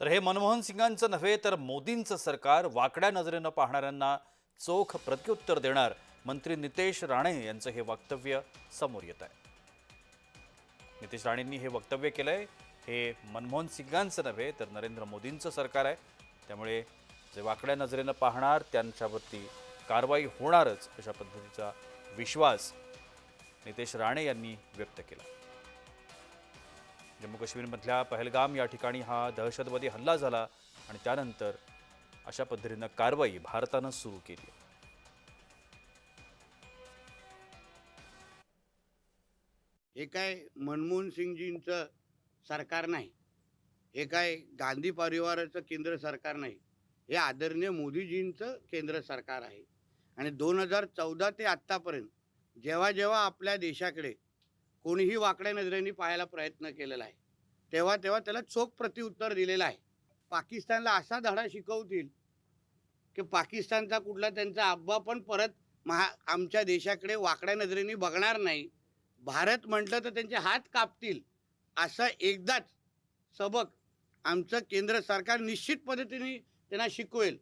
तर हे मनमोहन सिंगांचं नव्हे तर मोदींचं सरकार वाकड्या नजरेनं पाहणाऱ्यांना चोख प्रत्युत्तर देणार मंत्री नितेश राणे यांचं हे वक्तव्य समोर येत आहे. नितेश राणेंनी हे वक्तव्य केलंय. हे मनमोहन सिंगांचं नव्हे तर नरेंद्र मोदींचं सरकार आहे. त्यामुळे जे वाकड्या नजरेनं पाहणार त्यांच्यावरती कारवाई होणारच अशा पद्धतीचा विश्वास नितेश राणे यांनी व्यक्त केला. जम्मू काश्मीरमधल्या पहलगाम या ठिकाणी हा दहशतवादी हल्ला झाला आणि त्यानंतर अशा पद्धतीनं कारवाई भारतानं सुरू केली. हे काय मनमोहन सिंगजींचं सरकार नाही. हे काय गांधी परिवाराचं केंद्र सरकार नाही. हे आदरणीय मोदीजींचं केंद्र सरकार आहे. आणि दोन हजार चौदा ते आत्तापर्यंत जेव्हा जेव्हा आपल्या देशाकडे कोणीही वाकड्या नजरेने पाहायला प्रयत्न केलेला आहे. तेव्हा तेव्हा त्याला चोख प्रत्युत्तर दिलेलं आहे. पाकिस्तानला असा धडा शिकवतील की पाकिस्तानचा कुठला त्यांचा अब्बा पण परत महा आमच्या देशाकडे वाकड्या नजरेने बघणार नाही. भारत म्हटलं तर त्यांचे हात कापतील. असं एकदाच सबक आमचं केंद्र सरकार निश्चित पद्धतीने त्यांना शिकवेल.